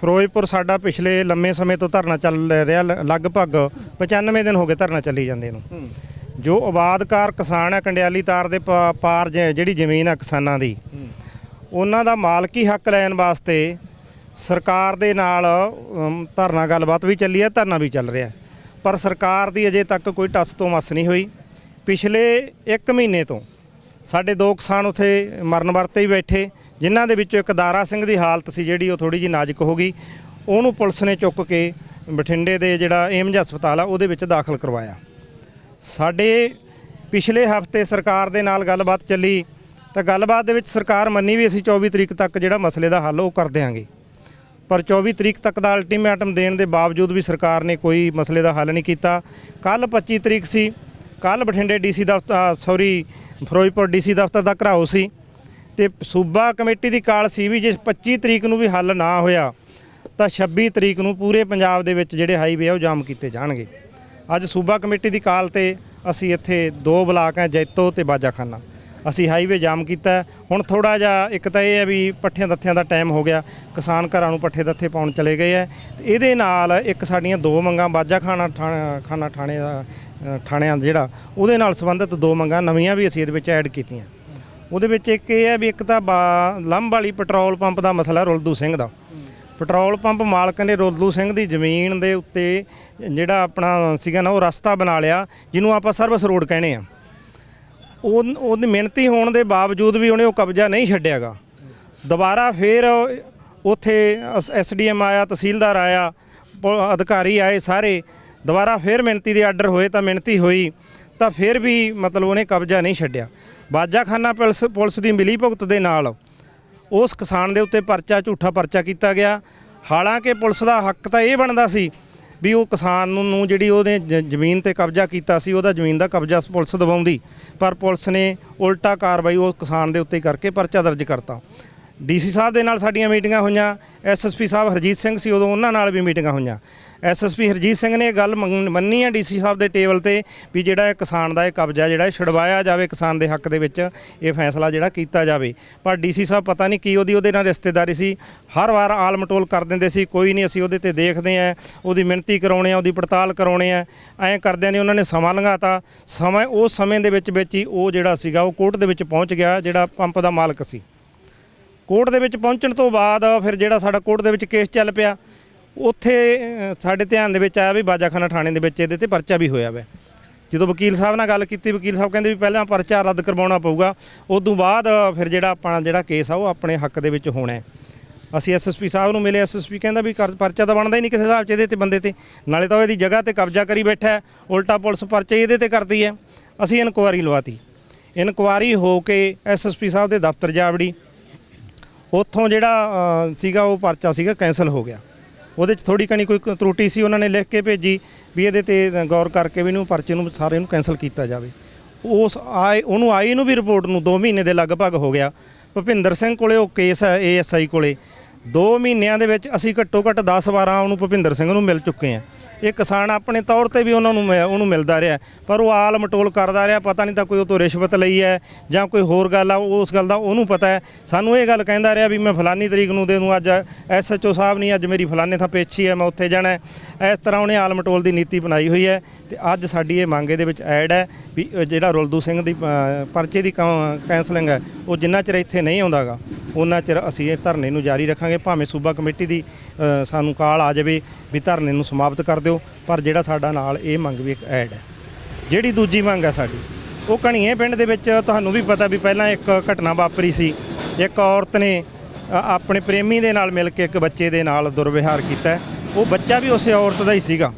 ਫਿਰੋਜ਼ਪੁਰ ਸਾਡਾ ਪਿਛਲੇ ਲੰਮੇ ਸਮੇਂ ਤੋਂ ਧਰਨਾ ਚੱਲ ਰਿਹਾ ਲ- ਲਗਭਗ 95 ਦਿਨ ਹੋ ਗਏ ਧਰਨਾ ਚੱਲੀ ਜਾਂਦੇ ਨੂੰ। ਜੋ ਆਬਾਦਕਾਰ ਕਿਸਾਨ ਹੈ ਕੰਡਿਆਲੀ ਤਾਰ ਦੇ ਪਾ- ਪਾਰ ਜ- ਜਿਹੜੀ ਜ਼ਮੀਨ ਹੈ ਕਿਸਾਨਾਂ ਦੀ ਉਹਨਾਂ ਦਾ ਮਾਲਕੀ ਹੱਕ ਲੈਣ ਵਾਸਤੇ ਸਰਕਾਰ ਦੇ ਨਾਲ ਅਮ, ਧਰਨਾ ਗੱਲਬਾਤ ਵੀ ਚੱਲੀ ਹੈ ਧਰਨਾ ਵੀ ਚੱਲ ਰਿਹਾ। ਹੈ। ਪਰ ਸਰਕਾਰ ਦੀ ਅਜੇ ਤੱਕ ਕੋਈ ਟੱਸ ਤੋਂ ਮਸ ਨਹੀਂ ਹੋਈ। ਪਿਛਲੇ 1 ਮਹੀਨੇ ਤੋਂ ਸਾਡੇ ਦੋ ਕਿਸਾਨ ਉਥੇ ਮਰਨ ਵਰਤੇ ਹੀ ਬੈਠੇ। ਜਿਨ੍ਹਾਂ ਦੇ ਵਿੱਚੋਂ ਇੱਕ ਦਾਰਾ ਸਿੰਘ ਦੀ ਹਾਲਤ ਸੀ ਜਿਹੜੀ ਉਹ ਥੋੜੀ ਜਿਹੀ ਨਾਜ਼ੁਕ ਹੋ ਗਈ। ਉਹਨੂੰ ਪੁਲਿਸ ਨੇ ਚੁੱਕ ਕੇ ਬਠਿੰਡੇ ਦੇ ਜਿਹੜਾ ਏਮਜ ਹਸਪਤਾਲ ਆ, ਉਹਦੇ ਵਿੱਚ ਦਾਖਲ ਕਰਵਾਇਆ। ਸਾਡੇ ਪਿਛਲੇ ਹਫ਼ਤੇ ਸਰਕਾਰ ਦੇ ਨਾਲ ਗੱਲਬਾਤ ਚੱਲੀ, ਤਾਂ ਗੱਲਬਾਤ ਦੇ ਵਿੱਚ ਸਰਕਾਰ ਮੰਨੀ ਵੀ ਅਸੀਂ 24 ਤਰੀਕ ਤੱਕ ਜਿਹੜਾ ਮਸਲੇ ਦਾ ਹੱਲ ਉਹ ਕਰ ਦਿਆਂਗੇ। ਪਰ 24 ਤਰੀਕ ਤੱਕ ਦਾ ਅਲਟੀਮੇਟਮ ਦੇਣ ਦੇ ਬਾਵਜੂਦ ਵੀ ਸਰਕਾਰ ਨੇ ਕੋਈ ਮਸਲੇ ਦਾ ਹੱਲ ਨਹੀਂ ਕੀਤਾ। ਕੱਲ 25 ਤਰੀਕ ਸੀ ਕੱਲ ਬਠਿੰਡੇ ਡੀਸੀ ਦਫ਼ਤਰ ਸੌਰੀ ਫਿਰੋਜ਼ਪੁਰ ਡੀਸੀ ਦਫ਼ਤਰ ਦਾ ਘਰਾਓ ਸੀ। ਤੇ ਸੂਬਾ ਕਮੇਟੀ ਦੀ ਕਾਲ ਸੀ ਵੀ ਜੇ 25 ਤਰੀਕ ਨੂੰ ਵੀ ਹੱਲ ਨਾ ਹੋਇਆ, ਤਾਂ 26 ਤਰੀਕ ਨੂੰ ਪੂਰੇ ਪੰਜਾਬ ਦੇ ਵਿੱਚ ਜਿਹੜੇ ਹਾਈਵੇ ਆ ਉਹ ਜਾਮ ਕੀਤੇ ਜਾਣਗੇ। ਅੱਜ ਸੂਬਾ ਕਮੇਟੀ ਦੀ ਕਾਲ ਤੇ ਅਸੀਂ ਇੱਥੇ ਦੋ ਬਲਾਕ ਹੈ ਜੈਤੋ ਤੇ ਬਾਜਾਖਾਨਾ। ਅਸੀਂ ਹਾਈਵੇ ਜਾਮ ਕੀਤਾ। ਹੁਣ ਥੋੜਾ ਜਿਹਾ ਇੱਕ ਤਾਂ ਇਹ ਹੈ ਵੀ ਪੱਠਿਆਂ ਦੱਥਿਆਂ ਦਾ ਟਾਈਮ ਹੋ ਗਿਆ। ਕਿਸਾਨ ਘਰਾਂ ਨੂੰ ਪੱਠੇ ਦੱਥੇ ਪਾਉਣ ਚਲੇ ਗਏ ਹੈ ਤੇ ਇਹਦੇ ਨਾਲ ਇੱਕ ਸਾਡੀਆਂ ਦੋ ਮੰਗਾਂ ਬਾਜਾਖਾਨਾ ਥਾਣਾ, ਖਾਨਾ ਥਾਣੇ ਦਾ ਥਾਣਿਆਂ ਜਿਹੜਾ, ਉਹਦੇ ਨਾਲ ਸੰਬੰਧਿਤ ਦੋ ਮੰਗਾਂ ਨਵੀਆਂ ਵੀ ਅਸੀਂ ਇਹਦੇ ਵਿੱਚ ਐਡ ਕੀਤੀਆਂ। ਉਹਦੇ ਵਿੱਚ ਇੱਕ ਇਹ ਹੈ ਵੀ ਇੱਕ ਤਾਂ ਬਾ- ਲੰਬ ਵਾਲੀ ਪੈਟਰੋਲ ਪੰਪ ਦਾ ਮਸਲਾ ਰੁਲਦੂ ਸਿੰਘ ਦਾ। ਪੈਟਰੋਲ ਪੰਪ ਮਾਲਕ ਨੇ ਰੁਲਦੂ ਸਿੰਘ ਦੀ ਜ਼ਮੀਨ ਦੇ ਉੱਤੇ ਜਿਹੜਾ ਆਪਣਾ ਸੀਗਾ ਨਾ ਉਹ ਰਸਤਾ ਬਣਾ ਲਿਆ, ਜਿਹਨੂੰ ਆਪਾਂ ਸਰਵਿਸ ਰੋਡ ਕਹਿੰਦੇ ਆ ਉਹ, ਉਹਦੀ ਮਿਹਨਤੀ ਹੋਣ ਦੇ ਬਾਵਜੂਦ ਵੀ ਉਹਨੇ ਉਹ ਕਬਜ਼ਾ ਨਹੀਂ ਛੱਡਿਆਗਾ। ਦੁਬਾਰਾ ਫੇਰ ਉੱਥੇ ਐਸਡੀਐਮ ਆਇਆ, ਤਹਿਸੀਲਦਾਰ ਆਇਆ, ਪੁ- ਅਧਿਕਾਰੀ ਆਏ ਸਾਰੇ। ਦੁਬਾਰਾ ਫੇਰ ਮਿਹਨਤੀ ਦੇ ਆਰਡਰ ਹੋਏ ਤਾਂ ਮਿਹਨਤੀ ਹੋਈ, ਤਾਂ ਫਿਰ ਵੀ ਮਤਲਬ ਉਹਨੇ ਕਬਜ਼ਾ ਨਹੀਂ ਛੱਡਿਆ। ਬਾਜਾਖਾਨਾ ਪੁਲਿਸ ਪੁਲਿਸ ਦੀ ਮਿਲੀ ਭੁਗਤ ਦੇ ਨਾਲ ਉਸ ਕਿਸਾਨ ਦੇ ਉੱਤੇ ਪਰਚਾ, ਝੂਠਾ ਪਰਚਾ ਕੀਤਾ ਗਿਆ। ਹਾਲਾਂਕਿ ਪੁਲਿਸ ਦਾ ਹੱਕ ਤਾਂ ਇਹ ਬਣਦਾ ਸੀ ਵੀ ਉਹ ਕਿਸਾਨ ਨੂੰ ਜਿਹੜੀ ਉਹਨੇ ਜ- ਜ਼ਮੀਨ ਤੇ ਕਬਜ਼ਾ ਕੀਤਾ ਸੀ, ਉਹਦਾ ਜ਼ਮੀਨ ਦਾ ਕਬਜ਼ਾ ਪੁਲਿਸ ਦਿਵਾਉਂਦੀ ਪਰ ਪੁਲਿਸ ਨੇ ਉਲਟਾ ਕਾਰਵਾਈ ਉਹ ਕਿਸਾਨ ਦੇ ਉੱਤੇ ਕਰਕੇ ਪਰਚਾ ਦਰਜ ਕਰਤਾ। ਡੀਸੀ ਸਾਹਿਬ ਦੇ ਨਾਲ ਸਾਡੀਆਂ ਮੀਟਿੰਗਾਂ ਹੋਈਆਂ ਐਸਐਸਪੀ ਸਾਹਿਬ ਹਰਜੀਤ ਸਿੰਘ ਸੀ, ਉਦੋਂ ਉਹਨਾਂ ਨਾਲ ਵੀ ਮੀਟਿੰਗਾਂ ਹੋਈਆਂ। ਐਸਐਸਪੀ ਹਰਜੀਤ ਸਿੰਘ ਨੇ ਇਹ ਗੱਲ ਮੰਗ- ਮੰਨੀ ਹੈ ਡੀਸੀ ਸਾਹਿਬ ਦੇ ਟੇਬਲ ਤੇ ਵੀ ਜਿਹੜਾ ਇਹ ਕਿਸਾਨ ਦਾ ਇਹ ਕਬਜ਼ਾ ਜਿਹੜਾ ਇਹ ਛੁਡਵਾਇਆ ਜਾਵੇ ਕਿਸਾਨ ਦੇ ਹੱਕ ਦੇ ਵਿੱਚ, ਇਹ ਫੈਸਲਾ ਜਿਹੜਾ ਕੀਤਾ ਜਾਵੇ। ਪਰ ਡੀਸੀ ਸਾਹਿਬ ਪਤਾ ਨਹੀਂ ਕੀ ਉਹਦੀ, ਉਹਦੇ ਨਾਲ ਰਿਸ਼ਤੇਦਾਰੀ ਸੀ, ਹਰ ਵਾਰ ਆਲ ਮਟੋਲ ਕਰ ਦਿੰਦੇ ਸੀ, ਕੋਈ ਨਹੀਂ ਅਸੀਂ ਉਹਦੇ ਤੇ ਦੇਖਦੇ ਆਂ, ਉਹਦੀ ਮਿਹਨਤੀ ਕਰਾਉਣੇ ਆ, ਉਹਦੀ ਪੜਤਾਲ ਕਰਾਉਣੇ ਆ, ਐਂ ਕਰਦਿਆਂ ਨੇ ਉਹਨਾਂ ਨੇ ਸਮਾਂ ਲੰਘਾਤਾ। ਸਮਾਂ ਉਸ ਸਮੇਂ ਦੇ ਵਿੱਚ ਵਿੱਚ ਹੀ ਉਹ ਜਿਹੜਾ ਸੀਗਾ ਉਹ ਕੋਰਟ ਦੇ ਵਿੱਚ ਪਹੁੰਚ ਗਿਆ, ਜਿਹੜਾ ਪੰਪ ਦਾ ਮਾਲਕ ਸੀ। ਕੋਰਟ ਦੇ ਵਿੱਚ ਪਹੁੰਚਣ ਤੋਂ ਬਾਅਦ ਫਿਰ ਜਿਹੜਾ ਸਾਡਾ ਕੋਰਟ ਦੇ ਵਿੱਚ ਕੇਸ ਚੱਲ ਪਿਆ, ਉੱਥੇ ਸਾਡੇ ਧਿਆਨ ਦੇ ਵਿੱਚ ਆਇਆ ਵੀ ਬਾਜਾਖਾਨਾ ਥਾਣੇ ਦੇ ਵਿੱਚ ਇਹਦੇ ਤੇ ਪਰਚਾ ਵੀ ਹੋਇਆ ਵੈ। ਜਦੋਂ ਵਕੀਲ ਸਾਹਿਬ ਨਾਲ ਗੱਲ ਕੀਤੀ, ਵਕੀਲ ਸਾਹਿਬ ਕਹਿੰਦੇ ਵੀ ਪਹਿਲਾਂ ਪਰਚਾ ਰੱਦ ਕਰਵਾਉਣਾ ਪਊਗਾ ਉਸ ਤੋਂ ਬਾਅਦ ਫਿਰ ਜਿਹੜਾ ਆਪਣਾ ਜਿਹੜਾ ਕੇਸ ਆ ਉਹ ਆਪਣੇ ਹੱਕ ਦੇ ਵਿੱਚ ਹੋਣਾ ਹੈ। ਅਸੀਂ ਐਸਐਸਪੀ ਸਾਹਿਬ ਨੂੰ ਮਿਲੇ ਐਸਐਸਪੀ ਕਹਿੰਦਾ ਵੀ ਕਰ- ਪਰਚਾ ਤਾਂ ਬਣਦਾ ਹੀ ਨਹੀਂ ਕਿਸੇ ਹਿਸਾਬ 'ਚ ਇਹਦੇ ਤੇ ਬੰਦੇ ਤੇ। ਨਾਲੇ ਤਾਂ ਉਹ ਇਹਦੀ ਜਗ੍ਹਾ ਤੇ ਕਬਜ਼ਾ ਕਰੀ ਬੈਠਾ ਉਲਟਾ ਪੁਲਿਸ ਪਰਚੇ ਇਹਦੇ ਤੇ ਕਰਦੀ ਹੈ। ਅਸੀਂ ਇਨਕੁਆਰੀ ਲਵਾਤੀ। ਇਨਕੁਆਰੀ ਹੋ ਕੇ ਐਸਐਸਪੀ ਸਾਹਿਬ ਦੇ ਦਫ਼ਤਰ ਜਾ ਵੜੀ। ਉੱਥੋਂ ਜਿਹੜਾ ਸੀਗਾ ਉਹ ਪਰਚਾ ਸੀਗਾ, ਕੈਂਸਲ ਹੋ ਗਿਆ। ਉਹਦੇ 'ਚ ਥੋੜੀ ਕਣੀ ਕੋਈ ਤਰੁਟੀ ਸੀ, ਉਹਨਾਂ ਨੇ ਲਿਖ ਕੇ ਭੇਜੀ ਵੀ ਇਹਦੇ ਤੇ ਗੌਰ ਕਰਕੇ ਵੀ ਇਹਨੂੰ ਪਰਚੇ ਨੂੰ ਸਾਰੇ ਨੂੰ ਕੈਂਸਲ ਕੀਤਾ ਜਾਵੇ। ਉਸ ਆਏ, ਉਹਨੂੰ ਆਈ ਨੂੰ ਵੀ ਰਿਪੋਰਟ ਨੂੰ 2 ਮਹੀਨੇ ਦੇ ਲਗਭਗ ਹੋ ਗਿਆ। ਭੁਪਿੰਦਰ ਸਿੰਘ ਕੋਲੇ ਉਹ ਕੇਸ ਹੈ ਏਐਸਆਈ ਕੋਲੇ। 2 ਮਹੀਨਿਆਂ ਦੇ ਵਿੱਚ ਅਸੀਂ ਘੱਟੋ ਘੱਟ 10 12 ਉਹਨੂੰ ਭੁਪਿੰਦਰ ਸਿੰਘ ਨੂੰ ਮਿਲ ਚੁੱਕੇ ਹਾਂ। ਇਹ ਕਿਸਾਨ ਆਪਣੇ ਤੌਰ ਤੇ ਵੀ ਉਹਨਾਂ ਨੂੰ ਮਿ- ਉਹਨੂੰ ਮਿਲਦਾ ਰਿਹਾ। ਪਰ ਉਹ ਆਲ ਮਟੋਲ ਕਰਦਾ ਰਿਹਾ, ਪਤਾ ਨਹੀਂ ਤਾਂ ਕੋਈ ਉਹ ਤੋਂ ਰਿਸ਼ਵਤ ਲਈ ਹੈ ਜਾਂ ਕੋਈ ਹੋਰ ਗੱਲ ਆ, ਉਹ ਉਸ ਗੱਲ ਦਾ ਉਹਨੂੰ ਪਤਾ ਹੈ। ਸਾਨੂੰ ਇਹ ਗੱਲ ਕਹਿੰਦਾ ਰਿਹਾ ਵੀ ਮੈਂ ਫਲਾਨੀ ਤਰੀਕ ਨੂੰ ਦੇ ਦੂੰ, ਅੱਜ ਐਸਐਚਓ ਸਾਹਿਬ ਨਹੀਂ, ਅੱਜ ਮੇਰੀ ਫਲਾਨੇ ਥਾਂ ਪੇਛੀ ਹੈ, ਮੈਂ ਉੱਥੇ ਜਾਣਾ ਇਸ ਤਰ੍ਹਾਂ ਉਹਨੇ ਆਲ ਮਟੋਲ ਦੀ ਨੀਤੀ ਬਣਾਈ ਹੋਈ ਹੈ ਤੇ ਅੱਜ ਸਾਡੀ ਇਹ ਮੰਗ ਇਹਦੇ ਵਿੱਚ ਐਡ ਹੈ। ਵੀ ਜਿਹੜਾ ਰੁਲਦੂ ਸਿੰਘ ਦੀ ਪਰਚੇ ਦੀ ਕੈਂਸਲਿੰਗ ਹੈ, ਉਹ ਜਿੰਨਾ ਚਿਰ ਇੱਥੇ ਨਹੀਂ ਆਉਂਦਾਗਾ, ਉਹਨਾਂ ਚਿਰ ਅਸੀਂ ਇਹ ਧਰਨੇ ਨੂੰ ਜਾਰੀ ਰੱਖਾਂਗੇ, ਭਾਵੇਂ ਸੂਬਾ ਕਮੇਟੀ ਦੀ ਸਾਨੂੰ ਕਾਲ ਆ ਜਾਵੇ ਵੀ ਧਰਨੇ ਨੂੰ ਸਮਾਪਤ ਕਰ ਦਿਓ, ਪਰ ਜਿਹੜਾ ਸਾਡਾ ਨਾਲ ਇਹ ਮੰਗ ਵੀ ਇੱਕ ਐਡ ਹੈ। ਜਿਹੜੀ ਦੂਜੀ ਮੰਗ ਹੈ ਸਾਡੀ, ਉਹ ਕਣੀਏ ਪਿੰਡ ਦੇ ਵਿੱਚ ਤੁਹਾਨੂੰ ਵੀ ਪਤਾ ਵੀ ਪਹਿਲਾਂ ਇੱਕ ਘਟਨਾ ਵਾਪਰੀ ਸੀ, ਇੱਕ ਔਰਤ ਨੇ ਆਪਣੇ ਪ੍ਰੇਮੀ ਦੇ ਨਾਲ ਮਿਲ ਕੇ ਇੱਕ ਬੱਚੇ ਦੇ ਨਾਲ ਦੁਰਵਿਹਾਰ ਕੀਤਾ, ਉਹ ਬੱਚਾ ਵੀ ਉਸੇ ਔਰਤ ਦਾ ਹੀ ਸੀਗਾ।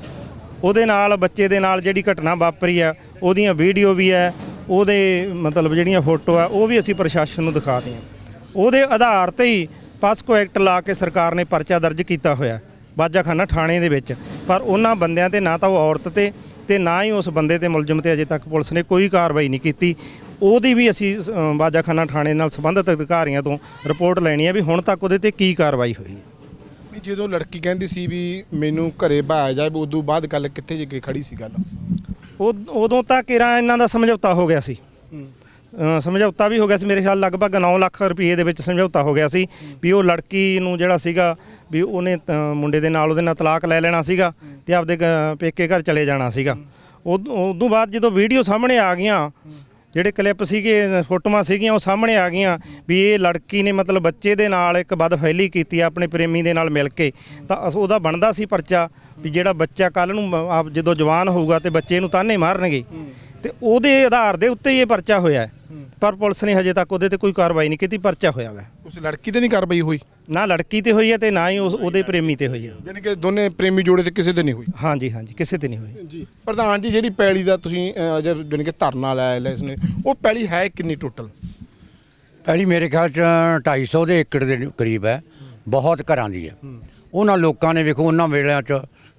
ਉਹਦੇ ਨਾਲ ਬੱਚੇ ਦੇ ਨਾਲ ਜਿਹੜੀ ਘਟਨਾ ਵਾਪਰੀ ਆ ਉਹਦੀਆਂ ਵੀਡੀਓ ਵੀ ਹੈ ਉਹਦੇ ਮਤਲਬ ਜਿਹੜੀਆਂ ਫੋਟੋ ਆ ਉਹ ਵੀ ਅਸੀਂ ਪ੍ਰਸ਼ਾਸਨ ਨੂੰ ਦਿਖਾ ਹਾਂ ਉਹਦੇ ਆਧਾਰ ਤੇ ਹੀ ਪਾਸਕੋ ਐਕਟ ਲਾ ਕੇ ਸਰਕਾਰ ਨੇ ਪਰਚਾ ਦਰਜ ਕੀਤਾ ਹੋਇਆ ਬਾਜਾਖਾਨਾ ਥਾਣੇ ਦੇ ਵਿੱਚ। ਪਰ ਉਹਨਾਂ ਬੰਦਿਆਂ ਤੇ ਨਾ ਤਾਂ ਉਹ ਔਰਤ ਤੇ ਤੇ ਨਾ ਹੀ ਉਸ ਬੰਦੇ ਤੇ ਮੁਲਜ਼ਮ ਤੇ ਅਜੇ ਤੱਕ ਪੁਲਿਸ ਨੇ ਕੋਈ ਕਾਰਵਾਈ ਨਹੀਂ ਕੀਤੀ। ਉਹਦੀ ਵੀ ਅਸੀਂ ਅ, ਬਾਜਾਖਾਨਾ ਥਾਣੇ ਨਾਲ ਸੰਬੰਧਿਤ ਅਧਿਕਾਰੀਆਂ ਤੋਂ ਰਿਪੋਰਟ ਲੈਣੀ ਹੈ ਵੀ ਹੁਣ ਤੱਕ ਉਹਦੇ ਤੇ ਕੀ ਕਾਰਵਾਈ ਹੋਈ। ਹੈ ਵੀ ਜਦੋਂ ਲੜਕੀ ਕਹਿੰਦੀ ਸੀ ਵੀ ਮੈਨੂੰ ਘਰੇ ਬਾਇਆ ਜਾਏ ਉਦੋਂ ਬਾਅਦ ਗੱਲ ਕਿੱਥੇ ਜੇ ਕੇ ਖੜੀ ਸੀ ਗੱਲ? ਉਹ ਉਦੋਂ ਤੱਕ ਇਰਾਂ ਇਹਨਾਂ ਦਾ ਸਮਝੌਤਾ ਹੋ ਗਿਆ ਸੀ। ਅ, ਸਮਝੌਤਾ ਵੀ ਹੋ ਗਿਆ ਸੀ। ਮੇਰੇ ਖਿਆਲ ਲਗਭਗ 9 ਲੱਖ ਰੁਪਏ ਦੇ ਵਿੱਚ ਸਮਝੌਤਾ ਹੋ ਗਿਆ ਸੀ ਵੀ ਉਹ ਲੜਕੀ ਨੂੰ ਜਿਹੜਾ ਸੀਗਾ ਵੀ ਉਹਨੇ ਮੁੰਡੇ ਦੇ ਨਾਲ ਉਹਦੇ ਨਾਲ ਤਲਾਕ ਲੈ ਲੈਣਾ ਸੀਗਾ ਤੇ ਆਪਦੇ ਪੇਕੇ ਘਰ ਚਲੇ ਜਾਣਾ ਸੀਗਾ। ਉਦ- ਉਦੋਂ ਬਾਅਦ ਜਦੋਂ ਵੀਡੀਓ ਸਾਹਮਣੇ ਆ ਗਈਆਂ ਜਿਹੜੇ ਕਲਿੱਪ ਸੀਗੇ ਫੋਟੋਆਂ ਸੀਗੀਆਂ ਉਹ ਸਾਹਮਣੇ ਆ ਗਈਆਂ ਵੀ ਇਹ ਲੜਕੀ ਨੇ ਮਤਲਬ ਬੱਚੇ ਦੇ ਨਾਲ ਇੱਕ ਬਦ ਫੈਲੀ ਕੀਤੀ ਆ ਆਪਣੇ ਪ੍ਰੇਮੀ ਦੇ ਨਾਲ ਮਿਲ ਕੇ। ਤਾਂ ਅਸ- ਉਹਦਾ ਬਣਦਾ ਸੀ ਪਰਚਾ ਵੀ ਜਿਹੜਾ ਬੱਚਾ ਕੱਲ ਨੂੰ ਮ- ਆਪ ਜਦੋਂ ਜਵਾਨ ਹੋਊਗਾ ਤੇ ਬੱਚੇ ਨੂੰ ਤਾਨੇ ਮਾਰਨਗੇ। ਤੇ ਉਹਦੇ ਆਧਾਰ ਦੇ ਉੱਤੇ ਹੀ ਇਹ ਪਰਚਾ ਹੋਇਆ। ਹੈ। ਪਰ ਪੁਲਿਸ ਨੇ ਹਜੇ ਤੱਕ ਉਹਦੇ ਤੇ ਕੋਈ ਕਾਰਵਾਈ ਨਹੀਂ ਕੀਤੀ ਪਰਚਾ ਹੋਇਆ ਵਾ। ਉਸ ਲੜਕੀ ਤੇ ਨਹੀਂ ਕਾਰਵਾਈ ਹੋਈ? ਨਾ ਲੜਕੀ ਤੇ ਹੋਈ ਹੈ ਤੇ ਨਾ ਹੀ ਉਸ- ਉਹਦੇ ਪ੍ਰੇਮੀ ਤੇ ਹੋਈ ਹੈ। ਯਾਨੀ ਕਿ ਦੋਨੇ ਪ੍ਰੇਮੀ ਜੋੜੇ ਤੇ ਕਿਸੇ ਤੇ ਨਹੀਂ ਹੋਈ? ਹਾਂਜੀ ਹਾਂਜੀ ਕਿਸੇ ਤੇ ਨਹੀਂ ਹੋਈ। ਜੀ। ਪ੍ਰਧਾਨ ਜੀ ਜਿਹੜੀ ਪੈਲੀ ਦਾ ਤੁਸੀਂ ਅਹ, ਜਦ ਜਾਣੀ ਕਿ ਧਰਨਾ ਲਾਇਆ ਲੈ ਇਸਨੇ ਉਹ ਪੈਲੀ ਹੈ ਕਿੰਨੀ ਟੋਟਲ? ਪਹਿਲੀ ਮੇਰੇ ਖਿਆਲ ਚ 250 ਦੇ ਏਕੜ ਦੇ ਕਰੀਬ ਹੈ। ਬਹੁਤ ਘਰਾਂ ਦੀ ਹੈ। ਉਹਨਾਂ ਲੋਕਾਂ ਨੇ ਵੇਖੋ ਉਹਨਾਂ ਵੇਲਿਆਂ ਚ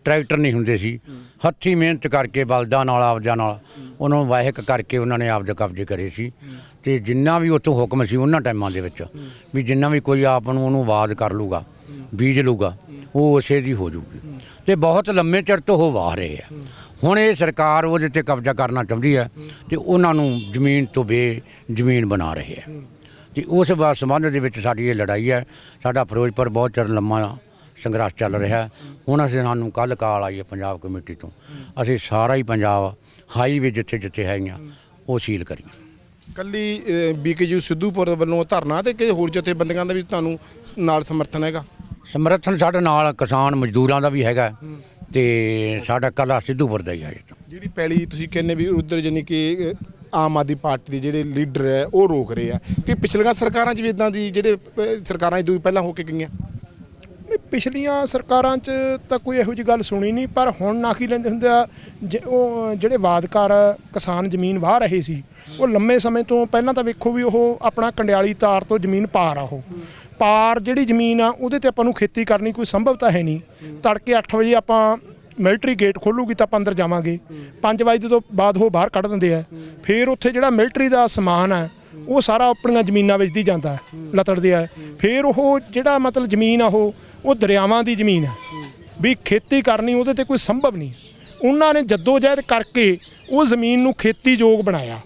ਟਰੈਕਟਰ ਨਹੀਂ ਹੁੰਦੇ ਸੀ। ਹੱਥੀ ਮਿਹਨਤ ਕਰਕੇ ਬਲਦਾਂ ਨਾਲ, ਆਪਦਿਆਂ ਨਾਲ, ਉਹਨਾਂ ਨੂੰ ਵਾਹਿਕ ਕਰਕੇ ਉਹਨਾਂ ਨੇ ਆਪਦੇ ਕਬਜ਼ੇ ਕਰੇ ਸੀ। ਤੇ ਜਿੰਨਾ ਵੀ ਉੱਥੋਂ ਹੁਕਮ ਸੀ ਉਹਨਾਂ ਟਾਈਮਾਂ ਦੇ ਵਿੱਚ, ਵੀ ਜਿੰਨਾ ਵੀ ਕੋਈ ਆਪ ਨੂੰ ਉਹਨੂੰ ਆਵਾਜ਼ ਕਰ ਲੂਗਾ, ਬੀਜ ਲੂਗਾ, ਉਹ ਉਸੇ ਦੀ ਹੋ ਜੂਗੀ ਤੇ ਬਹੁਤ ਲੰਮੇ ਚਿਰ ਤੋਂ ਉਹ ਵਾਹ ਰਹੇ ਆ। ਹੁਣ ਇਹ ਸਰਕਾਰ ਉਹਦੇ ਤੇ ਕਬਜ਼ਾ ਕਰਨਾ ਚਾਹੁੰਦੀ ਹੈ ਤੇ ਉਹਨਾਂ ਨੂੰ ਜ਼ਮੀਨ ਤੋਂ ਬੇ ਜ਼ਮੀਨ ਬਣਾ ਰਹੇ ਆ। ਤੇ ਉਸ ਸੰਬੰਧ ਦੇ ਵਿੱਚ ਸਾਡੀ ਇਹ ਲੜਾਈ ਹੈ। ਸਾਡਾ ਫਿਰੋਜ਼ਪੁਰ ਬਹੁਤ ਚਿਰ ਲੰਮਾ ਸੰਘਰਸ਼ ਚੱਲ ਰਿਹਾ। ਹੁਣ ਅਸੀਂ ਸਾਨੂੰ ਕੱਲ ਕਾਲ ਆਈ ਹੈ ਪੰਜਾਬ ਕਮੇਟੀ ਤੋਂ। ਅਸੀਂ ਸਾਰਾ ਹੀ ਪੰਜਾਬ ਹਾਈਵੇ ਜਿੱਥੇ ਜਿੱਥੇ ਹੈਗੀਆਂ ਉਹ ਸੀਲ ਕਰੀਏ ਕੱਲੀ ਬੀਕੇਯੂ ਸਿੱਧੂਪੁਰ ਵੱਲੋਂ ਧਰਨਾ ਤੇ ਕਿ ਹੋਰ ਜਥੇਬੰਦੀਆਂ ਦਾ ਵੀ ਤੁਹਾਨੂੰ ਨਾਲ ਸਮਰਥਨ ਹੈਗਾ? ਸਮਰਥਨ ਸਾਡੇ ਨਾਲ ਕਿਸਾਨ ਮਜ਼ਦੂਰਾਂ ਦਾ ਵੀ ਹੈਗਾ ਤੇ ਸਾਡਾ ਕੱਲਾ ਸਿੱਧੂਪੁਰ ਦਾ ਹੀ ਹੈ। ਜਿਹੜੀ ਪੈਲੀ ਤੁਸੀਂ ਕਹਿੰਦੇ ਵੀ ਉਧਰ ਜਾਨੀ ਕਿ ਆਮ ਆਦਮੀ ਪਾਰਟੀ ਦੇ ਜਿਹੜੇ ਲੀਡਰ ਹੈ ਉਹ ਰੋਕ ਰਹੇ ਆ। ਕਿ ਪਿਛਲੀਆਂ ਸਰਕਾਰਾਂ 'ਚ ਵੀ ਇਦਾਂ ਦੀ ਜਿਹੜੇ ਸਰਕਾਰਾਂ ਇਹ ਪਹਿਲਾਂ ਹੋ ਕੇ ਗਈਆਂ? ਨਹੀਂ ਪਿਛਲੀਆਂ ਸਰਕਾਰਾਂ 'ਚ ਤਾਂ ਕੋਈ ਇਹੋ ਜਿਹੀ ਗੱਲ ਸੁਣੀ ਨਹੀਂ ਪਰ ਹੁਣ ਨਾ ਕੀ ਲੈਂਦੇ ਹੁੰਦੇ ਆ ਜ- ਉਹ ਜਿਹੜੇ ਵਾਦਕਾਰ ਕਿਸਾਨ ਜ਼ਮੀਨ ਵਾਹ ਰਹੇ ਸੀ ਉਹ ਲੰਮੇ ਸਮੇਂ ਤੋਂ ਪਹਿਲਾਂ ਤਾਂ ਵੇਖੋ ਵੀ ਉਹ ਆਪਣਾ ਕੰਡਿਆਲੀ ਤਾਰ ਤੋਂ ਜ਼ਮੀਨ ਪਾਰ ਆ ਉਹ। ਪਾਰ ਜਿਹੜੀ ਜ਼ਮੀਨ ਆ ਉਹਦੇ ਤੇ ਆਪਾਂ ਨੂੰ ਖੇਤੀ ਕਰਨੀ ਕੋਈ ਸੰਭਵ ਤਾਂ ਹੈ ਨਹੀਂ। ਤੜਕੇ 8 ਵਜੇ ਆਪਾਂ ਮਿਲਟਰੀ ਗੇਟ ਖੋਲੂਗੀ ਤਾਂ ਆਪਾਂ ਅੰਦਰ ਜਾਵਾਂਗੇ। 5 ਵਜੇ ਤੋਂ ਬਾਅਦ ਉਹ ਬਾਹਰ ਕੱਢ ਦਿੰਦੇ ਆ ਫਿਰ ਉੱਥੇ ਜਿਹੜਾ ਮਿਲਟਰੀ ਦਾ ਸਮਾਨ ਆ ਉਹ ਸਾਰਾ ਆਪਣੀਆਂ ਜ਼ਮੀਨਾਂ ਵੇਚਦੀ ਜਾਂਦਾ ਹੈ, ਲਤੜਦੇ ਆ। ਫਿਰ ਉਹ ਜਿਹੜਾ ਮਤਲਬ ਜ਼ਮੀਨ ਆ ਉਹ ਉਹ ਦਰਿਆਵਾਂ ਦੀ ਜ਼ਮੀਨ ਹੈ। ਵੀ ਖੇਤੀ ਕਰਨੀ ਉਹਦੇ ਤੇ ਕੋਈ ਸੰਭਵ ਨਹੀਂ। ਉਹਨਾਂ ਨੇ ਜਦੋਜਹਿਦ ਕਰਕੇ ਉਹ ਜ਼ਮੀਨ ਨੂੰ ਖੇਤੀਯੋਗ ਬਣਾਇਆ।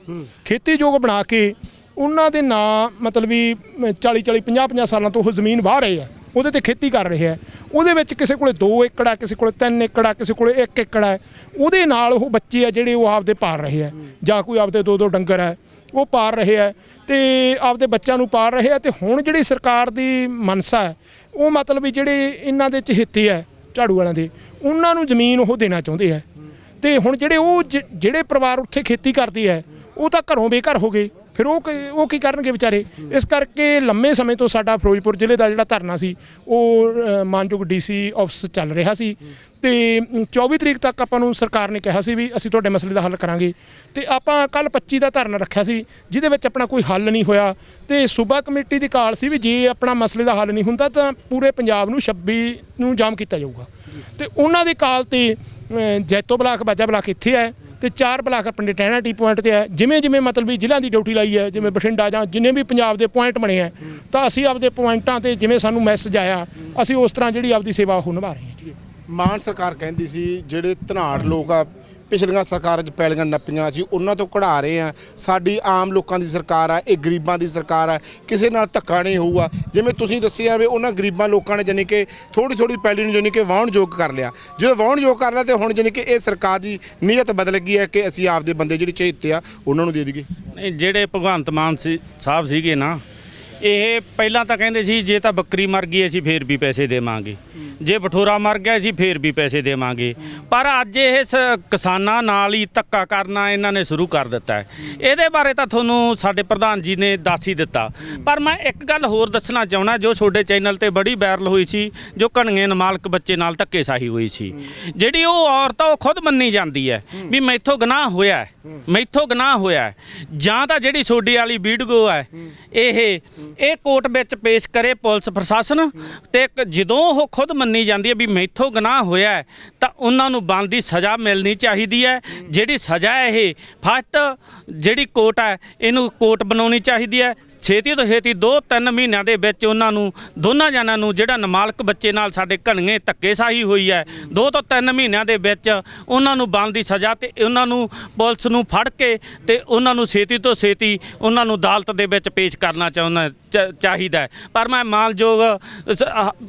ਖੇਤੀਯੋਗ ਬਣਾ ਕੇ ਉਹਨਾਂ ਦੇ ਨਾਂ ਮਤਲਬ ਵੀ 40 40 50 50 ਸਾਲਾਂ ਤੋਂ ਉਹ ਜ਼ਮੀਨ ਵਾਹ ਰਹੇ ਆ। ਉਹਦੇ ਤੇ ਖੇਤੀ ਕਰ ਰਹੇ ਆ। ਉਹਦੇ ਵਿੱਚ ਕਿਸੇ ਕੋਲੇ 2 ਏਕੜ ਆ ਕਿਸੇ ਕੋਲੇ 3 ਏਕੜ ਆ ਕਿਸੇ ਕੋਲੇ 1 ਏਕੜ ਆ। ਉਹਦੇ ਨਾਲ ਉਹ ਬੱਚੇ ਆ ਜਿਹੜੇ ਉਹ ਆਪਦੇ ਪਾਲ ਰਹੇ ਆ। ਜਾਂ ਕੋਈ ਆਪਦੇ ਦੋ ਦੋ ਡੰਗਰ ਆ ਉਹ ਪਾਲ ਰਹੇ ਆ। ਤੇ ਆਪਦੇ ਬੱਚਿਆਂ ਨੂੰ ਪਾਲ ਰਹੇ ਆ। ਤੇ ਹੁਣ ਜਿਹੜੀ ਸਰਕਾਰ ਦੀ ਮਨਸਾ ਹੈ ਉਹ ਮਤਲਬ ਵੀ ਜਿਹੜੇ ਇਹਨਾਂ ਦੇ ਚਹੇਤੇ ਹੈ, ਝਾੜੂ ਵਾਲਿਆਂ ਦੇ, ਉਹਨਾਂ ਨੂੰ ਜ਼ਮੀਨ ਉਹ ਦੇਣਾ ਚਾਹੁੰਦੇ ਹੈ। ਤੇ ਹੁਣ ਜਿਹੜੇ ਉਹ ਜਿਹੜੇ ਪਰਿਵਾਰ ਉੱਥੇ ਖੇਤੀ ਕਰਦੇ ਹੈ, ਉਹ ਤਾਂ ਘਰੋਂ ਬੇਘਰ ਹੋ ਗਏ। ਫਿਰ ਉਹ ਕੀ- ਉਹ ਕੀ ਕਰਨਗੇ ਵਿਚਾਰੇ? ਇਸ ਕਰਕੇ ਲੰਮੇ ਸਮੇਂ ਤੋਂ ਸਾਡਾ ਫਿਰੋਜ਼ਪੁਰ ਜ਼ਿਲ੍ਹੇ ਦਾ ਜਿਹੜਾ ਧਰਨਾ ਸੀ ਉਹ ਅ, ਮਾਨਯੋਗ ਡੀਸੀ ਆਫਿਸ ਚੱਲ ਰਿਹਾ ਸੀ। ਤੇ ਅਮ, 24 ਤਰੀਕ ਤੱਕ ਆਪਾਂ ਨੂੰ ਸਰਕਾਰ ਨੇ ਕਿਹਾ ਸੀ ਵੀ ਅਸੀਂ ਤੁਹਾਡੇ ਮਸਲੇ ਦਾ ਹੱਲ ਕਰਾਂਗੇ। ਤੇ ਆਪਾਂ ਕੱਲ 25 ਦਾ ਧਰਨਾ ਰੱਖਿਆ ਸੀ ਜਿਹਦੇ ਵਿੱਚ ਆਪਣਾ ਕੋਈ ਹੱਲ ਨਹੀਂ ਹੋਇਆ। ਤੇ ਸੂਬਾ ਕਮੇਟੀ ਦੀ ਕਾਲ ਸੀ ਵੀ ਜੇ ਆਪਣਾ ਮਸਲੇ ਦਾ ਹੱਲ ਨਹੀਂ ਹੁੰਦਾ ਤਾਂ ਪੂਰੇ ਪੰਜਾਬ ਨੂੰ 26 ਨੂੰ ਜਾਮ ਕੀਤਾ ਜਾਊਗਾ। ਤੇ ਉਹਨਾਂ ਦੇ ਕਾਲ ਤੇ ਅ, ਜੈਤੋ ਬਲਾਕ ਬਾਜਾ ਬਲਾਕ ਇੱਥੇ ਹੈ। ਤੇ ਚਾਰ ਬਲਾਕ ਆਪਣੇ ਟਹਿਣਾ ਟੀ ਪੁਆਇੰਟ ਤੇ ਹੈ ਜਿਵੇਂ ਜਿਵੇਂ ਮਤਲਬ ਵੀ ਜ਼ਿਲ੍ਹਿਆਂ ਦੀ ਡਿਊਟੀ ਲਾਈ ਹੈ, ਜਿਵੇਂ ਬਠਿੰਡਾ ਜਾਂ ਜਿੰਨੇ ਵੀ ਪੰਜਾਬ ਦੇ ਪੁਆਇੰਟ ਬਣੇ ਆ, ਤਾਂ ਅਸੀਂ ਆਪਦੇ ਪੁਆਇੰਟਾਂ ਤੇ ਜਿਵੇਂ ਸਾਨੂੰ ਮੈਸੇਜ ਆਇਆ, ਅਸੀਂ ਉਸ ਤਰ੍ਹਾਂ ਜਿਹੜੀ ਆਪਦੀ ਸੇਵਾ ਉਹ ਨਿਭਾ ਰਹੇ ਹਾਂ। ਮਾਨ ਸਰਕਾਰ ਕਹਿੰਦੀ ਸੀ, ਜਿਹੜੇ ਧਨਾੜ ਲੋਕ ਆ ਪਿਛਲੀਆਂ ਸਰਕਾਰਾਂ 'ਚ ਪੈਲੀਆਂ ਨੱਪੀਆਂ ਸੀ, ਉਹਨਾਂ ਤੋਂ ਕਢਾ ਰਹੇ ਆ ਸਾਡੀ ਆਮ ਲੋਕਾਂ ਦੀ ਸਰਕਾਰ ਆ, ਇਹ ਗਰੀਬਾਂ ਦੀ ਸਰਕਾਰ ਆ। ਕਿਸੇ ਨਾਲ ਧੱਕਾ ਨਹੀਂ ਹੋਊਗਾ। ਜਿਵੇਂ ਤੁਸੀਂ ਦੱਸਿਆ ਵੀ ਉਹਨਾਂ ਗਰੀਬਾਂ ਲੋਕਾਂ ਨੇ ਜਾਨੀ ਕਿ ਥੋੜੀ ਥੋੜੀ ਪੈਲੀ ਨੂੰ ਜਾਨੀ ਕਿ ਵਾਹਣ ਯੋਗ ਕਰ ਲਿਆ। ਜਦੋਂ ਵਾਹਣ ਯੋਗ ਕਰ ਲਿਆ ਤੇ ਹੁਣ ਜਾਨੀ ਕਿ ਇਹ ਸਰਕਾਰ ਦੀ ਨੀਅਤ ਬਦਲ ਗਈ ਹੈ ਕਿ ਅਸੀਂ ਆਪਦੇ ਬੰਦੇ ਜਿਹੜੇ ਚੇਤੇ ਆ, ਉਹਨਾਂ ਨੂੰ ਦੇ ਦਈਏ। ਨਹੀਂ, ਜਿਹੜੇ ਭਗਵੰਤ ਮਾਨ ਸੀ, ਸਾਹਿਬ ਸੀਗੇ ਨਾ ਇਹ ਪਹਿਲਾਂ ਤਾਂ ਕਹਿੰਦੇ ਸੀ, ਜੇ ਤਾਂ ਬੱਕਰੀ ਮਰ ਗਈ, ਅਸੀਂ ਫੇਰ ਵੀ ਪੈਸੇ ਦੇਵਾਂਗੇ। ਜੇ ਬਠੋਰਾ ਮਰ ਗਿਆ, ਅਸੀਂ ਫੇਰ ਵੀ ਪੈਸੇ ਦੇਵਾਂਗੇ। ਪਰ ਅੱਜ ਇਹ ਸ- ਕਿਸਾਨਾਂ ਨਾਲ ਹੀ ਧੱਕਾ ਕਰਨਾ ਇਹਨਾਂ ਨੇ ਸ਼ੁਰੂ ਕਰ ਦਿੱਤਾ ਹੈ। ਇਹਦੇ ਬਾਰੇ ਤਾਂ ਤੁਹਾਨੂੰ ਸਾਡੇ ਪ੍ਰਧਾਨ ਜੀ ਨੇ ਦੱਸ ਹੀ ਦਿੱਤਾ। ਪਰ ਮੈਂ ਇੱਕ ਗੱਲ ਹੋਰ ਦੱਸਣਾ ਚਾਹੁੰਦਾ, ਜੋ ਤੁਹਾਡੇ ਚੈਨਲ ਤੇ ਬੜੀ ਵਾਇਰਲ ਹੋਈ ਸੀ, ਜੋ ਕਣਗੇ ਨਮਾਲਕ ਬੱਚੇ ਨਾਲ ਧੱਕੇਸ਼ਾਹੀ ਹੋਈ ਸੀ। ਜਿਹੜੀ ਉਹ ਔਰਤ ਆ, ਉਹ ਖੁਦ ਮੰਨੀ ਜਾਂਦੀ ਹੈ ਵੀ ਮੈਥੋਂ ਗੁਨਾਹ ਹੋਇਆ ਹੈ। ਮੈਥੋਂ ਗਨਾਹ ਹੋਇਆ ਹੈ। ਜਾਂ ਤਾਂ ਜਿਹੜੀ ਸੋਡੀ ਵਾਲੀ ਵੀਡੀਓ ਹੈ ਇਹ ਇਹ ਕੋਰਟ ਵਿੱਚ ਪੇਸ਼ ਕਰੇ ਪੁਲਿਸ ਪ੍ਰਸ਼ਾਸਨ ਤੇ ਇੱਕ ਜਦੋਂ ਉਹ ਖੁਦ ਮੰਨੀ ਜਾਂਦੀ ਹੈ ਵੀ ਮੈਥੋਂ ਗੁਨਾਹ ਹੋਇਆ ਹੈ, ਤਾਂ ਉਹਨਾਂ ਨੂੰ ਬਣਦੀ ਸਜ਼ਾ ਮਿਲਣੀ ਚਾਹੀਦੀ ਹੈ ਜਿਹੜੀ ਸਜ਼ਾ ਇਹ ਫਸਟ ਜਿਹੜੀ ਕੋਟ ਹੈ, ਇਹਨੂੰ ਕੋਟ ਬਣਾਉਣੀ ਚਾਹੀਦੀ ਹੈ। ਛੇਤੀ ਤੋਂ ਛੇਤੀ 2-3 ਮਹੀਨਿਆਂ ਦੇ ਵਿੱਚ ਉਹਨਾਂ ਨੂੰ, ਦੋਨਾਂ ਜਣਾਂ ਨੂੰ ਜਿਹੜਾ ਨਮਾਲਕ ਬੱਚੇ ਨਾਲ ਸਾਡੇ ਘਣਗੇ ਧੱਕੇਸ਼ਾਹੀ ਹੋਈ ਹੈ। 2 ਤੋਂ 3 ਮਹੀਨਿਆਂ ਦੇ ਵਿੱਚ ਉਹਨਾਂ ਨੂੰ ਬਣਦੀ ਸਜ਼ਾ ਤੇ ਉਹਨਾਂ ਨੂੰ ਪੁਲਿਸ ਨੂੰ ਫੜ ਕੇ ਤੇ ਉਹਨਾਂ ਨੂੰ ਛੇਤੀ ਤੋਂ ਛੇਤੀ ਉਹਨਾਂ ਨੂੰ ਅਦਾਲਤ ਦੇ ਵਿੱਚ ਪੇਸ਼ ਕਰਨਾ ਚਾਹੁੰਦਾ ਚਾਹੀਦਾ ਹੈ। ਪਰ ਮੈਂ ਮਾਨਯੋਗ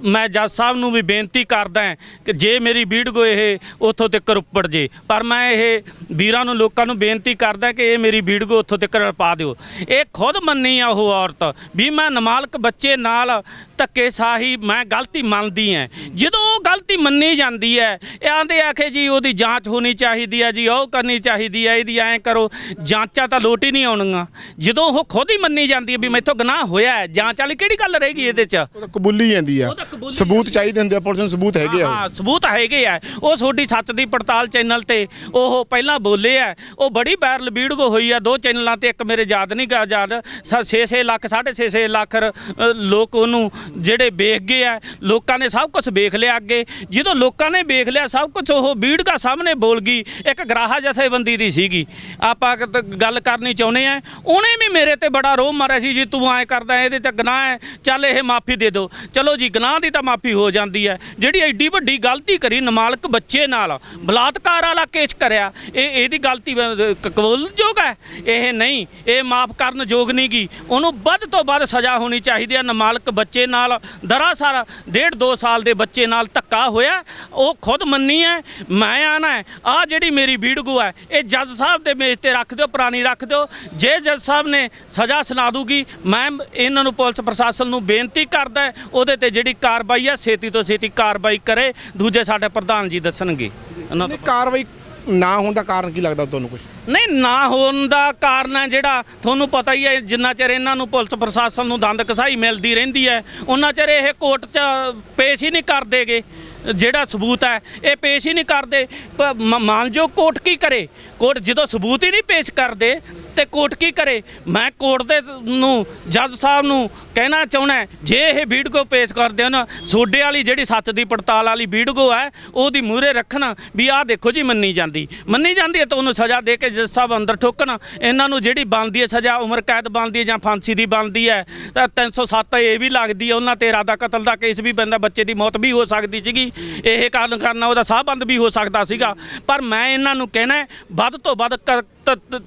ਮੈਂ ਜੱਜ ਸਾਹਿਬ ਨੂੰ ਵੀ ਬੇਨਤੀ ਕਰਦਾ ਕਿ ਜੇ ਮੇਰੀ ਵੀਡੀਓ ਇਹ ਉੱਥੋਂ ਤੱਕ ਉੱਪੜ ਜੇ, ਪਰ ਮੈਂ ਇਹ ਵੀਰਾਂ ਨੂੰ, ਲੋਕਾਂ ਨੂੰ ਬੇਨਤੀ ਕਰਦਾ ਕਿ ਇਹ ਮੇਰੀ ਵੀਡੀਓ ਉੱਥੋਂ ਤੱਕ ਪਾ ਦਿਓ ਇਹ ਖੁਦ ਮੰਨੀ ਆ ਉਹ ਔਰਤ ਵੀ ਮੈਂ ਨਮਾਲਕ ਬੱਚੇ ਨਾਲ ਧੱਕੇ ਸਾਹੀ ਮੈਂ ਗਲਤੀ ਮੰਨਦੀ ਹਾਂ ਜਦੋਂ ਉਹ ਗਲਤੀ ਮੰਨੀ ਜਾਂਦੀ ਹੈ। ਇਹ ਆਂਦੇ ਆਖੇ ਜੀ ਉਹਦੀ ਜਾਂਚ ਹੋਣੀ ਚਾਹੀਦੀ ਹੈ ਜੀ ਉਹ ਕਰਨੀ ਚਾਹੀਦੀ ਹੈ ਇਹਦੀ ਐਂ ਕਰੋ। ਜਾਂਚਾਂ ਤਾਂ ਲੋਟ ਹੀ ਨਹੀਂ ਆਉਣੀਆਂ ਜਦੋਂ ਉਹ ਖੁਦ ਹੀ ਮੰਨੀ ਜਾਂਦੀ ਹੈ ਵੀ ਮੈਥੋਂ ਗੁਨਾਹ ਹੋਇਆ ਹੈ ਜਾਂਚ ਵਾਲੀ ਕਿਹੜੀ ਗੱਲ ਰਹੇਗੀ ਇਹਦੇ 'ਚ? ਉਹ ਤਾਂ ਕਬੂਲੀ ਜਾਂਦੀ ਆ। ਉਹ ਤਾਂ ਕਬੂਲੀ ਸਬੂਤ ਚਾਹੀਦੇ ਹੁੰਦੇ ਆ ਪੁਲਿਸ ਨੂੰ ਸਬੂਤ ਹੈਗੇ ਆ। ਹਾਂ ਸਬੂਤ ਹੈਗੇ ਆ। ਉਹ ਤੁਹਾਡੀ ਸੱਚ ਦੀ ਪੜਤਾਲ ਚੈਨਲ ਤੇ ਉਹ ਪਹਿਲਾਂ ਬੋਲੇ ਆ। ਉਹ ਬੜੀ ਵਾਇਰਲ ਵੀਡੀਓ ਹੋਈ ਆ ਦੋ ਚੈਨਲਾਂ ਤੇ ਇੱਕ ਮੇਰੇ ਯਾਦ ਨਹੀਂ ਗਾ ਯਾਦ। 6-6 ਲੱਖ 6.5 ਲੱਖ ਰ- ਅ, ਲੋਕ ਉਹਨੂੰ ਜਿਹੜੇ ਵੇਖ ਗਏ ਆ ਲੋਕਾਂ ਨੇ ਸਭ ਕੁਝ ਵੇਖ ਲਿਆ ਅੱਗੇ। ਜਦੋਂ ਲੋਕਾਂ ਨੇ ਵੇਖ ਲਿਆ ਸਭ ਕੁਝ ਉਹ ਵੀਡੀਓ ਸਾਹਮਣੇ ਬੋਲ ਗਈ, ਇੱਕ ਗਰਾਹਾ ਜਥੇਬੰਦੀ ਦੀ ਸੀਗੀ। ਆਪਾਂ ਗੱਲ ਕਰਨੀ ਚਾਹੁੰਦੇ ਆ, ਉਹਨੇ ਵੀ ਮੇਰੇ ਤੇ ਬੜਾ ਰੋਹ ਮਾਰਿਆ ਸੀ ਜੀ, ਤੂੰ ਐਂ ਕਰਦਾ, ਇਹਦੇ ਤੇ ਗੁਨਾਹ ਹੈ, ਚੱਲ ਇਹ ਮਾਫੀ ਦੇ ਦਿਓ। ਚਲੋ ਜੀ, ਗੁਨਾਹ ਦੀ ਤਾਂ ਮਾਫੀ ਹੋ ਜਾਂਦੀ ਹੈ। ਜਿਹੜੀ ਐਡੀ ਵੱਡੀ ਗਲਤੀ ਕਰੀ ਨਮਾਲਕ ਬੱਚੇ ਨਾਲ, ਬਲਾਤਕਾਰ ਵਾਲਾ ਕੇਸ ਕਰਿਆ, ਇਹ ਇਹਦੀ ਗਲਤੀ ਕਬੂਲਯੋਗ ਹੈ? ਇਹ ਨਹੀਂ, ਇਹ ਮਾਫ ਕਰਨ ਯੋਗ ਨਹੀਂ ਗੀ। ਉਹਨੂੰ ਵੱਧ ਤੋਂ ਵੱਧ ਸਜ਼ਾ ਹੋਣੀ ਚਾਹੀਦੀ ਹੈ ਨਮਾਲਕ ਬੱਚੇ ਨਾਲ। ਦਰਾਸਰ ਡੇਢ ਦੋ ਸਾਲ ਦੇ ਬੱਚੇ ਨਾਲ ਧੱਕਾ ਹੋਇਆ ਉਹ ਖੁਦ ਮੰਨੀ ਹੈ ਮੈਂ ਆਣਾ ਹੈ ਆ ਜਿਹੜੀ ਮੇਰੀ ਵੀਡੀਓ ਹੈ ਇਹ ਜੱਜ ਸਾਹਿਬ ਦੇ ਮੇਜ਼ ਤੇ ਰੱਖ ਦਿਓ ਪੁਰਾਣੀ ਰੱਖ ਦਿਓ। ਜੇ ਜੱਜ ਸਾਹਿਬ ਨੇ ਸਜ਼ਾ ਸੁਣਾ ਦੂਗੀ ਮੈਂ ਇਹਨਾਂ ਨੂੰ ਪੁਲਿਸ ਪ੍ਰਸ਼ਾਸਨ ਨੂੰ ਬੇਨਤੀ ਕਰਦਾ ਹੈ, ਉਹਦੇ ਤੇ ਜਿਹੜੀ ਕਾਰਵਾਈ ਆ ਛੇਤੀ ਤੋਂ ਛੇਤੀ ਕਾਰਵਾਈ ਕਰੇ ਦੂਜੇ ਸਾਡੇ ਪ੍ਰਧਾਨ ਜੀ ਦੱਸਣਗੇ। ਉਹਨਾਂ ਤੋਂ ਕਾਰਵਾਈ ਨਾ ਹੋਣ ਦਾ ਕਾਰਨ ਕੀ ਲੱਗਦਾ ਤੁਹਾਨੂੰ ਕੁਝ ਨਹੀਂ ਨਾ ਹੋਣ ਦਾ ਕਾਰਨ ਹੈ ਜਿਹੜਾ ਤੁਹਾਨੂੰ ਪਤਾ ਹੀ ਹੈ ਜਿੰਨਾ ਚਿਰ ਇਹਨਾਂ ਨੂੰ ਪੁਲਿਸ ਪ੍ਰਸ਼ਾਸਨ ਨੂੰ ਦੰਦ ਕਸਾਈ ਮਿਲਦੀ ਰਹਿੰਦੀ ਹੈ ਉਹਨਾਂ ਚਿਰ ਇਹ ਕੋਰਟ 'ਚ ਪੇਸ਼ ਹੀ ਨਹੀਂ ਕਰਦੇਗੇ ਜਿਹੜਾ ਸਬੂਤ ਹੈ, ਇਹ ਪੇਸ਼ ਹੀ ਨਹੀਂ ਕਰਦੇ। ਪ- ਮ- ਕੋਰਟ ਕੀ ਕਰੇ? ਕੋਰਟ ਜਦੋਂ ਸਬੂਤ ਹੀ ਨਹੀਂ ਪੇਸ਼ ਕਰਦੇ ਤੇ ਕੋਰਟ ਕੀ ਕਰੇ? ਮੈਂ ਕੋਰਟ ਦੇ ਨੂੰ, ਜੱਜ ਸਾਹਿਬ ਨੂੰ ਕਹਿਣਾ ਚਾਹੁੰਦਾ ਜੇ ਇਹ ਵੀਡੀਓ ਪੇਸ਼ ਕਰਦੇ ਹੋ ਨਾ, ਸੋਡੇ ਵਾਲੀ ਜਿਹੜੀ ਸੱਚ ਦੀ ਪੜਤਾਲ ਵਾਲੀ ਵੀਡੀਓ ਹੈ, ਉਹਦੀ ਮੂਹਰੇ ਰੱਖਣਾ ਵੀ ਆਹ ਦੇਖੋ ਜੀ ਮੰਨੀ ਜਾਂਦੀ। ਮੰਨੀ ਜਾਂਦੀ ਹੈ ਤਾਂ ਉਹਨੂੰ ਸਜ਼ਾ ਦੇ ਕੇ ਜੱਜ ਸਾਹਿਬ ਅੰਦਰ ਠੋਕਣ। ਇਹਨਾਂ ਨੂੰ ਜਿਹੜੀ ਬਣਦੀ ਹੈ ਸਜ਼ਾ, ਉਮਰ ਕੈਦ ਬਣਦੀ ਹੈ ਜਾਂ ਫਾਂਸੀ ਦੀ ਬਣਦੀ ਹੈ, ਤਾਂ 307 ਇਹ ਵੀ ਲੱਗਦੀ ਹੈ, ਉਹਨਾਂ ਤੇ ਇਰਾਦਾ ਕਤਲ ਦਾ ਕੇਸ ਵੀ ਪੈਂਦਾ, ਬੱਚੇ ਦੀ ਮੌਤ ਵੀ ਹੋ ਸਕਦੀ ਸੀਗੀ। ਇਹ ਕਾਰਨ ਕਰਨਾ ਉਹਦਾ ਸਾਹਬੰਦ ਵੀ ਹੋ ਸਕਦਾ ਸੀਗਾ। ਪਰ ਮੈਂ ਇਹਨਾਂ ਨੂੰ ਕਹਿਣਾ ਵੱਧ ਤੋਂ ਵੱਧ ਕ-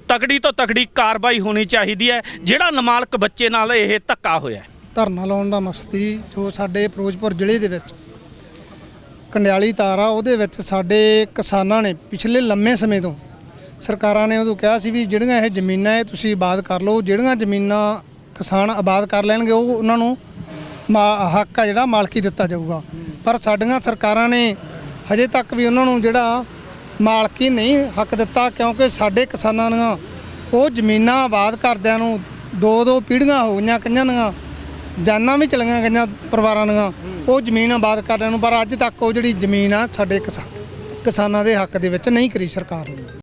ਤਕੜੀ ਤੋਂ ਤਕੜੀ ਕਾਰਵਾਈ ਹੋਣੀ ਚਾਹੀਦੀ ਹੈ, ਜਿਹੜਾ ਨਮਾਲਕ ਬੱਚੇ ਨਾਲ ਇਹ ਧੱਕਾ ਹੋਇਆ ਧਰਨਾ ਲਾਉਣ ਦਾ ਮਸਤੀ ਜੋ ਸਾਡੇ ਫਿਰੋਜ਼ਪੁਰ ਜ਼ਿਲ੍ਹੇ ਦੇ ਵਿੱਚ ਕੰਡਿਆਲੀ ਤਾਰ ਆ, ਉਹਦੇ ਵਿੱਚ ਸਾਡੇ ਕਿਸਾਨਾਂ ਨੇ ਪਿਛਲੇ ਲੰਮੇ ਸਮੇਂ ਤੋਂ ਸਰਕਾਰਾਂ ਨੇ ਉਦੋਂ ਕਿਹਾ ਸੀ ਵੀ ਜਿਹੜੀਆਂ ਇਹ ਜ਼ਮੀਨਾਂ ਇਹ ਤੁਸੀਂ ਆਬਾਦ ਕਰ ਲਓ, ਜਿਹੜੀਆਂ ਜ਼ਮੀਨਾਂ ਕਿਸਾਨ ਆਬਾਦ ਕਰ ਲੈਣਗੇ, ਉਹ ਉਹਨਾਂ ਨੂੰ ਮਾ- ਹੱਕ ਆ ਜਿਹੜਾ ਮਾਲਕੀ ਦਿੱਤਾ ਜਾਊਗਾ। ਪਰ ਸਾਡੀਆਂ ਸਰਕਾਰਾਂ ਨੇ ਹਜੇ ਤੱਕ ਵੀ ਉਹਨਾਂ ਨੂੰ ਜਿਹੜਾ ਮਾਲਕੀ ਨਹੀਂ ਹੱਕ ਦਿੱਤਾ ਕਿਉਂਕਿ ਸਾਡੇ ਕਿਸਾਨਾਂ ਦੀਆਂ ਉਹ ਜ਼ਮੀਨਾਂ ਆਬਾਦ ਕਰਦਿਆਂ ਨੂੰ ਦੋ ਦੋ ਪੀੜ੍ਹੀਆਂ ਹੋ ਗਈਆਂ, ਕਈਆਂ ਦੀਆਂ ਜਾਨਾਂ ਵੀ ਚਲੀਆਂ ਗਈਆਂ ਪਰਿਵਾਰਾਂ ਦੀਆਂ, ਉਹ ਜ਼ਮੀਨ ਆਬਾਦ ਕਰਦਿਆਂ ਨੂੰ, ਪਰ ਅੱਜ ਤੱਕ ਉਹ ਜਿਹੜੀ ਜ਼ਮੀਨ ਆ ਸਾਡੇ ਕਿਸਾ- ਕਿਸਾਨਾਂ ਦੇ ਹੱਕ ਦੇ ਵਿੱਚ ਨਹੀਂ ਕਰੀ ਸਰਕਾਰ ਨੇ।